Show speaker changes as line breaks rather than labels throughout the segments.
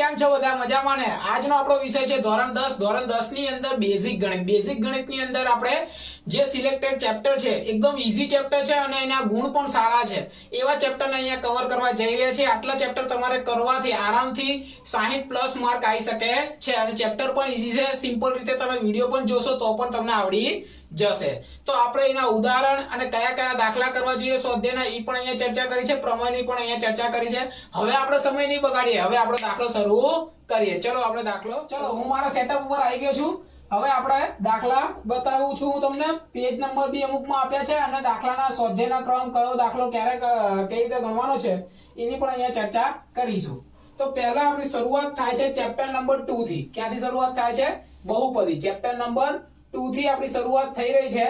કેમ છો બધા? મજામાં ને? આજનો આપણો વિષય છે ધોરણ દસ. ધોરણ દસની અંદર બેઝિક ગણિત. બેઝિક ગણિતની અંદર આપણે જે સિલેક્ટેડ ચેપ્ટર છે, એકદમ ઈઝી ચેપ્ટર છે અને એના ગુણ પણ સારા છે. એવા ચેપ્ટરને અહીંયા કવર કરવા જઈ રહ્યા છે આટલા ચેપ્ટર તમારે કરવાથી આરામથી 60 પ્લસ માર્ક આવી શકે છે. અને ચેપ્ટર પણ ઈઝી છે. સિમ્પલ રીતે તમે વીડિયો પણ જોશો તો પણ તમને આવડી જશે. તો આપણે એના ઉદાહરણ અને કયા કયા દાખલા કરવા જોઈએ? સ્વાધ્યાયના એ પણ અહીંયા ચર્ચા કરી છે, પ્રમેયની પણ અહીંયા ચર્ચા કરી છે. હવે આપણે સમય નહીં બગાડીએ, હવે આપણે દાખલો શરૂ કરીએ. ચલો આપણે દાખલો. ચલો, હું મારા સેટઅપ ઉપર આવી ગયો છું. હવે આપણે દાખલા બતાવું છું હું તમને. પેજ નંબર બી અમુકમાં આપ્યા છે અને દાખલાના સ્વાધ્યાયના ક્રમ કયો દાખલો ક્યારે કઈ રીતે ગણવાનો છે, એની પણ અહીંયા ચર્ચા કરીશું. તો પહેલા આપણી શરૂઆત થાય છે ચેપ્ટર નંબર 2 થી. ક્યાંથી શરૂઆત થાય છે? બહુપદી. ચેપ્ટર નંબર 2 થી આપણી શરૂઆત થઈ રહી છે.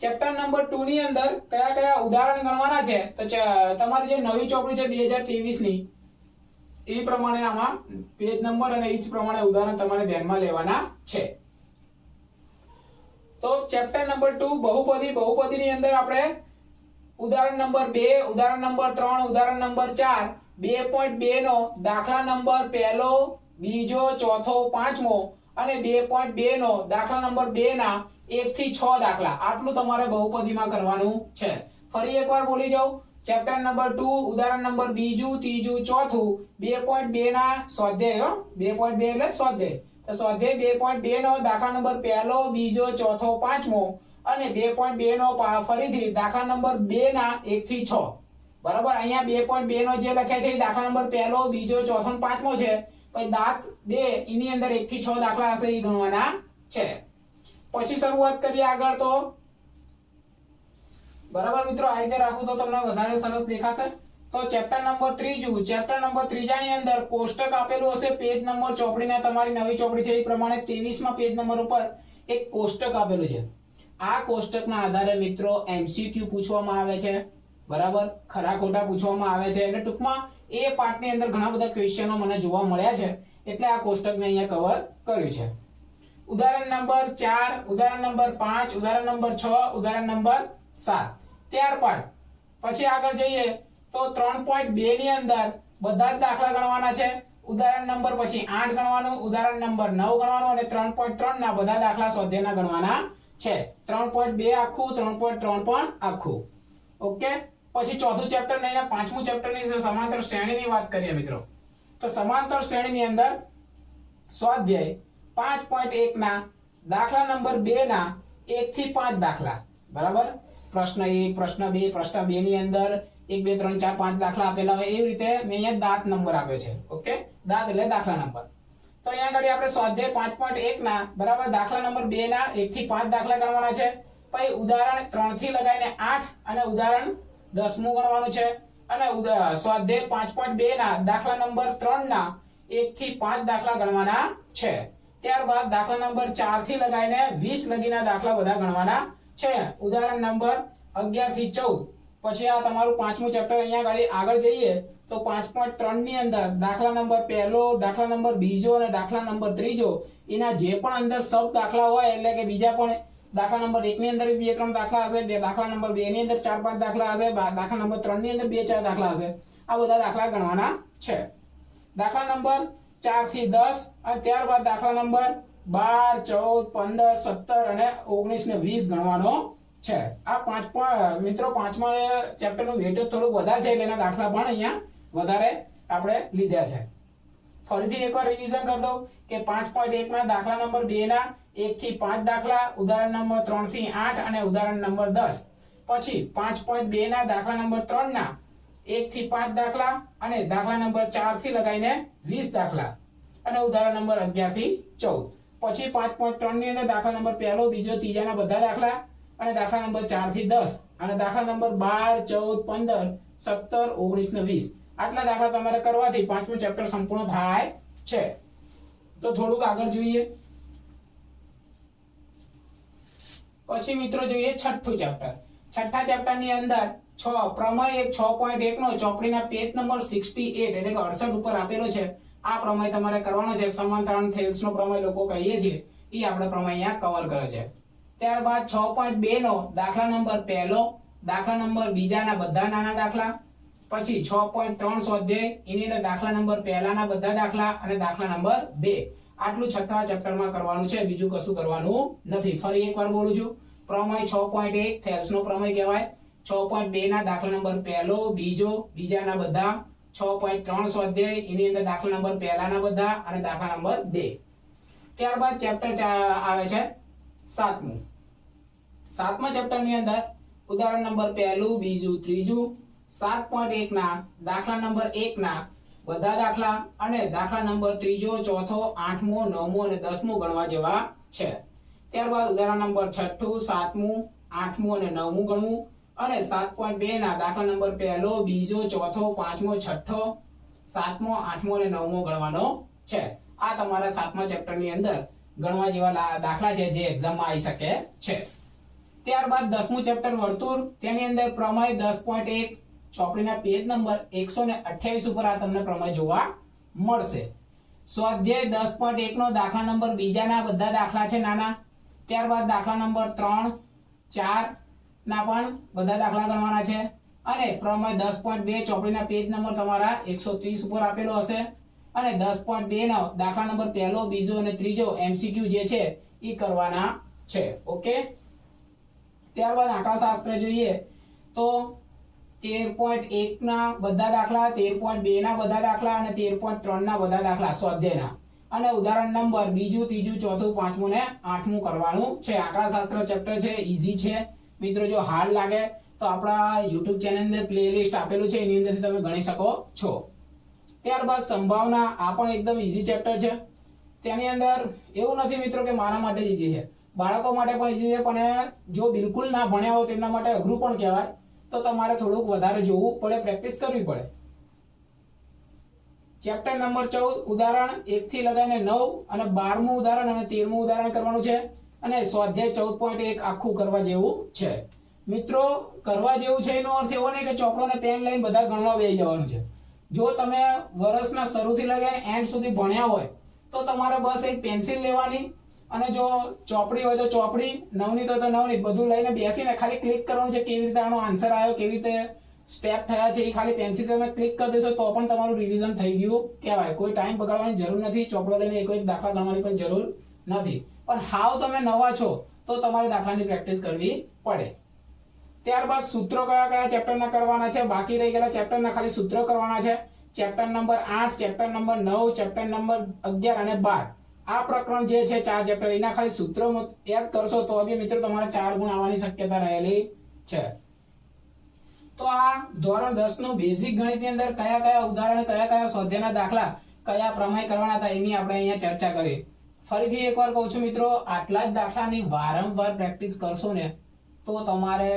ચેપ્ટર નંબર ટુ ની અંદર કયા કયા ઉદાહરણ ગણવાના છે? તો તમારી જે નવી ચોપડી છે 2023 ની, એ પ્રમાણે આમાં પેજ નંબર અને ઈચ પ્રમાણે ઉદાહરણ તમારે ધ્યાનમાં લેવાના છે. તો ચેપ્ટર નંબર ટુ બહુપદી, બહુપદીની અંદર આપણે ઉદાહરણ નંબર બે, ઉદાહરણ નંબર ત્રણ, ઉદાહરણ નંબર 4 2.2 નો, દાખલા નંબર પહેલો, બીજો, ચોથો, પાંચમો અને 2.2 નો, દાખલા નંબર 2 ના 1 થી 6 દાખલા. આટલું તમારે બહુપદીમાં કરવાનું છે. ફરી એકવાર બોલી જાઉં. ચેપ્ટર નંબર 2 ઉદાહરણ નંબર બીજું, ત્રીજું, ચોથું. 2.2 ના સ્વાધ્યાય, હો. 2.2 એટલે સ્વાધ્યાય. તો સ્વાધ્યાય 2.2 નો, દાખલા નંબર પહેલો, બીજો, ચોથો, પાંચમો. અને 2.2 નો પા- ફરીથી દાખલા નંબર 2 ના 1 થી 6 બરાબર? અહીંયા 2.2 નો જે લખ્યા છે દાખલા નંબર પહેલો, બીજો, ચોથો પાંચમો છે. પછી દાંત, બે, એની અંદર એક થી છ દાખલા હશે એ ગણવાના છે. પછી શરૂઆત કરીએ આગળ તો. બરાબર મિત્રો, આ રીતે રાખું તો તમને વધારે સરસ દેખાશે. તો ચેપ્ટર નંબર ત્રીજું, ચેપ્ટર નંબર ત્રીજાની અંદર કોષ્ટક આપેલું હશે પેજ નંબર ચોપડીના તમારી નવી ચોપડી છે એ પ્રમાણે 23 માં પેજ નંબર ઉપર એક કોષ્ટક આપેલું છે. આ કોષ્ટકના આધારે મિત્રો એમસીક્યુ પૂછવામાં આવે છે. બરાબર? ખરા ખોટા પૂછવામાં આવે છે. એટલે ટૂંકમાં એ પાર્ટની અંદર ઘણા બધા ક્વેશ્ચનો મને જોવા મળ્યા છે. એટલે આ કોષ્ટકને અહીંયા કવર કર્યું છે. ઉદાહરણ નંબર ચાર, ઉદાહરણ નંબર પાંચ, ઉદાહરણ નંબર છ, ઉદાહરણ નંબર સાત. ત્યારબાદ પછી આગળ જઈએ તો ત્રણ પોઈન્ટ બે ની અંદર બધા જ દાખલા ગણવાના છે. ઉદાહરણ નંબર પછી આઠ ગણવાનું, ઉદાહરણ નંબર નવ ગણવાનું અને ત્રણ પોઈન્ટ ત્રણ ના બધા દાખલા સ્વાધ્યાયના ગણવાના છે. ત્રણ પોઈન્ટ બે આખું, ત્રણ પોઈન્ટ ત્રણ પણ આખું. ઓકે? પછી ચોથું ચેપ્ટર લઈને પાંચમું ચેપ્ટરની સમાંતર શ્રેણીની વાત કરીએ મિત્રો, તો સમાંતર શ્રેણીની અંદર સ્વાધ્યાય પાંચ પોઈન્ટ એક ના, દાખલા નંબર બે ના, એક થી પાંચ દાખલા, બરાબર? પ્રશ્ન એક, પ્રશ્ન બે પ્રશ્ન બે ની અંદર એક, બે, ત્રણ, ચાર, પાંચ દાખલા આપેલા હોય એવી રીતે મેં અહીંયા દાંત નંબર આપ્યો છે, ઓકે? દાંત એટલે દાખલા નંબર. તો અહીંયા આગળ આપણે સ્વાધ્યાય પાંચ પોઈન્ટ એક ના, બરાબર? દાખલા નંબર બે ના, એક થી પાંચ દાખલા ગણવાના છે. પછી ઉદાહરણ ત્રણથી લગાવીને આઠ અને ઉદાહરણ દસમું ગણવાનું છે. અને સ્વાધ્યાય પાંચ પોઈન્ટ બે ના દાખલા નંબર ત્રણ ના એક થી પાંચ દાખલા ગણવાના છે. ત્યારબાદ દાખલા નંબર ચારથી લગાવીને વીસ લગીના દાખલા બધા ગણવાના છે. ઉદાહરણ નંબર અગિયારથી ચૌદ. પછી આ તમારું પાંચમું ચેપ્ટર અહીંયા આગળ આગળ જઈએ તો પાંચ પોઈન્ટ ત્રણની અંદર દાખલા નંબર પહેલો, દાખલા નંબર બીજો અને દાખલા નંબર ત્રીજો એના જે પણ અંદર સબ દાખલા હોય, એટલે કે બીજા પણ દાખલા નંબર એક ની અંદર બે ત્રણ દાખલા હશે, બે દાખલા નંબર બે ની અંદર ચાર પાંચ દાખલા હશે દાખલા નંબર ત્રણની અંદર બે ચાર દાખલા હશે. આ બધા દાખલા ગણવાના છે. દાખલા નંબર ચારથી દસ અને ત્યારબાદ દાખલા નંબર બાર, ચૌદ, પંદર, સત્તર અને ઓગણીસ ને વીસ ગણવાનો છે. આ પાંચ પણ મિત્રો પાંચમા ચેપ્ટરનું વેટેજ થોડું વધારે છે એના દાખલા પણ અહીંયા વધારે આપણે લીધા છે. ફરીથી એકવાર રિવિઝન કરી દઉં કે પાંચ પોઈન્ટ એક ના દાખલા નંબર બે ના એક થી પાંચ દાખલા, ઉદાહરણ નંબર ત્રણથી આઠ અને ઉદાહરણ નંબર દસ. પછી પાંચ પોઈન્ટ બે ના દાખલા નંબર ત્રણ ના, એક થી પાંચ દાખલા અને દાખલા નંબર ચારથી લગાવીને વીસ દાખલા. અને ઉદાહરણ નંબર અગિયારથી ચૌદ. પછી પાંચ પોઈન્ટ ત્રણની અંદર દાખલા નંબર પહેલો, બીજો, ત્રીજાના બધા દાખલા અને દાખલા નંબર ચારથી દસ. અને દાખલા નંબર બાર, ચૌદ, પંદર, સત્તર, ઓગણીસ ને વીસ. આટલા દાખલા તમારે કરવાથી પાંચમું ચેપ્ટર સંપૂર્ણ થાય છે. તો થોડુંક આગળ જોઈએ. પછી મિત્રો જોઈએ છઠ્ઠું ચેપ્ટર છઠ્ઠા ચેપ્ટરની અંદર છ, પ્રમેય એક, છ પોઈન્ટ એક નો ચોપડીના પેજ નંબર સિક્સટી એટ એટલે કે અડસઠ ઉપર આપેલો છે. આ પ્રમેય તમારે કરવાનો છે. સમાંતરણ થેલ્સ નો પ્રમેય લોકો કહીએ છીએ. એ આપણે પ્રમેય અહીંયા કવર કર્યો છે. ત્યારબાદ છ પોઈન્ટ બે નો દાખલા નંબર પહેલો, દાખલા નંબર બીજાના બધા નાના દાખલા. પછી છ પોઈન્ટ ત્રણ સ્વાધ્યાય, એની અંદર દાખલા નંબર પહેલાના બધા દાખલા અને દાખલા નંબર બે. આટલું છઠ્ઠા ચેપ્ટરમાં કરવાનું છે, બીજું કશું કરવાનું નથી. ફરી એકવાર બોલું છું. પ્રમેય છ પોઈન્ટ એક થેલ્સનો પ્રમેય કહેવાય. છ પોઈન્ટ બે ના દાખલા નંબર પહેલો, બીજો, બીજાના બધા. છ પોઈન્ટ ત્રણ સ્વાધ્યાય એની અંદર દાખલા નંબર પહેલાના બધા અને દાખલા નંબર બે. ત્યારબાદ ચેપ્ટર આવે છે સાતમું. સાતમા ચેપ્ટરની અંદર ઉદાહરણ નંબર પહેલું, બીજું, ત્રીજું. સાત પોઈન્ટ એક ના દાખલા નંબર એક ના બધા દાખલા અને દાખલા નંબર ત્રીજો, ચોથો, આઠમો, નવમો અને દસમો ગણવા જેવા છે. ત્યારબાદ ઉદાહરણ નંબર છઠ્ઠું, સાતમું, આઠમું અને નવમું ગણવું અને સાત પોઈન્ટ બે ના દાખલા નંબર પહેલો, બીજો, ચોથો, પાંચમો, છઠ્ઠો, સાતમો, આઠમો અને નવમો ગણવાનો છે. આ તમારા સાતમા ચેપ્ટરની અંદર ગણવા જેવા દાખલા છે જે એક્ઝામમાં આવી શકે છે. ત્યારબાદ દસમું ચેપ્ટર વર્તુળ. તેની અંદર પ્રમેય દસ પોઈન્ટ એક ચોપડીના પેજ નંબર એકસો ને અઠ્યાવીસ ઉપર આ તમને પ્રમેય જોવા મળશે. સ્વાધ્યાય દસ પોઈન્ટ એક નો દાખલા નંબર બીજાના બધા દાખલા છે નાના. ત્યારબાદ દાખલા નંબર ત્રણ, ચાર ના પણ બધા દાખલા ગણવાના છે. અને પ્રમેય દસ પોઈન્ટ બે ચોપડીના પેજ નંબર તમારા એકસો ત્રીસ ઉપર આપેલો હશે. અને દસ પોઈન્ટ બે નો દાખલા નંબર પહેલો, બીજો અને ત્રીજો એમસીક્યુ જે છે એ કરવાના છે. ઓકે ત્યારબાદ આંકડાશાસ્ત્ર જોઈએ તો તેર પોઈન્ટ એક ના બધા દાખલા, તેર પોઈન્ટ બે ના બધા દાખલા અને તેર પોઈન્ટ ત્રણ ના બધા દાખલા. સ્વાધ્યાયના અને ઉદાહરણ નંબર, બીજું, ત્રીજું, ચોથું, પાંચમું ને આઠમું કરવાનું છે. આંકડાશાસ્ત્ર ચેપ્ટર છે ઈઝી છે. મિત્રો, જો હાર્ડ લાગે તો આપણા યુટ્યુબ ચેનલ અંદર પ્લેલિસ્ટ આપેલું છે. એની અંદરથી તમે ગણી શકો છો. ત્યારબાદ સંભાવના, આ પણ એકદમ ઈઝી ચેપ્ટર છે. તેની અંદર એવું નથી મિત્રો કે મારા માટે ઈઝી છે. બાળકો માટે પણ ઈઝી છે, પણ જો બિલકુલ ના ભણ્યા હોય તેમના માટે અઘરું પણ કહેવાય. તો તમારે થોડુંક વધારે જોવું પડે પ્રેક્ટિસ કરવી પડે. ચેપ્ટર નંબર ચૌદ, ઉદાહરણ એક થી લગાવીને નવ અને બારમું ઉદાહરણ અને તેરમું ઉદાહરણ કરવાનું છે. અને સ્વાધ્યાય ચૌદ પોઈન્ટ એક આખું કરવા જેવું છે. મિત્રો, કરવા જેવું છે એનો અર્થ એવો નહીં કે ચોપડો ને પેન લઈને બધા ગણવા બેસી જવાનું છે. જો તમે વર્ષના શરૂથી લગાવીને એન્ડ સુધી ભણ્યા હોય, તો તમારે બસ એક પેન્સિલ લેવાની અને જો ચોપડી હોય તો ચોપડી નવનીત હોય તો નવનીત બધું લઈને બેસીને ખાલી ક્લિક કરવાનું છે કેવી રીતે આનો આન્સર આવ્યો, કેવી રીતે સ્ટેપ થયા છે, એ ખાલી પેન્સિલ તમે ક્લિક કરી દેશો તો પણ તમારું રિવિઝન થઈ ગયું કહેવાય. કોઈ ટાઈમ બગાડવાની જરૂર નથી, ચોપડો લઈને એક એક દાખલા ગણવાની પણ જરૂર નથી. પણ હાવ તમે નવા છો તો તમારે દાખલાની પ્રેક્ટિસ કરવી પડે. ત્યારબાદ સૂત્રો કયા કયા ચેપ્ટરના કરવાના છે? બાકી રહી ગયેલા ચેપ્ટરના ખાલી સૂત્રો કરવાના છે. ચેપ્ટર નંબર આઠ ચેપ્ટર નંબર નવ ચેપ્ટર નંબર અગિયાર અને બાર. આ પ્રકરણ જે છે, ચાર ચેપ્ટર એના ખાલી સૂત્રો યાદ કરશો તો બી મિત્રો તમારે ચાર ગુણ આવવાની શક્યતા રહેલી છે. તો આ ધોરણ દસનું બેઝિક ગણિતની અંદર કયા કયા ઉદાહરણ, કયા કયા સ્વાધ્યાયના દાખલા, કયા પ્રમેય કરવાના હતા એની આપણે અહીંયા ચર્ચા કરી. ફરીથી એકવાર કહું છું મિત્રો, આટલા જ દાખલાની વારંવાર પ્રેક્ટિસ કરશો ને, તો તમારે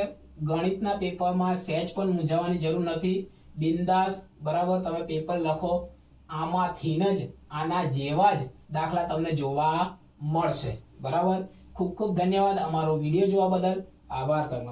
ગણિતના પેપરમાં સહેજ પણ મૂંઝાવાની જરૂર નથી. બિંદાસ, બરાબર, તમે પેપર લખો. આમાંથી જ, આના જેવા જ દાખલા તમને જોવા મળશે. બરાબર? ખૂબ ખૂબ ધન્યવાદ અમારો વીડિયો જોવા બદલ. આભાર તમારો.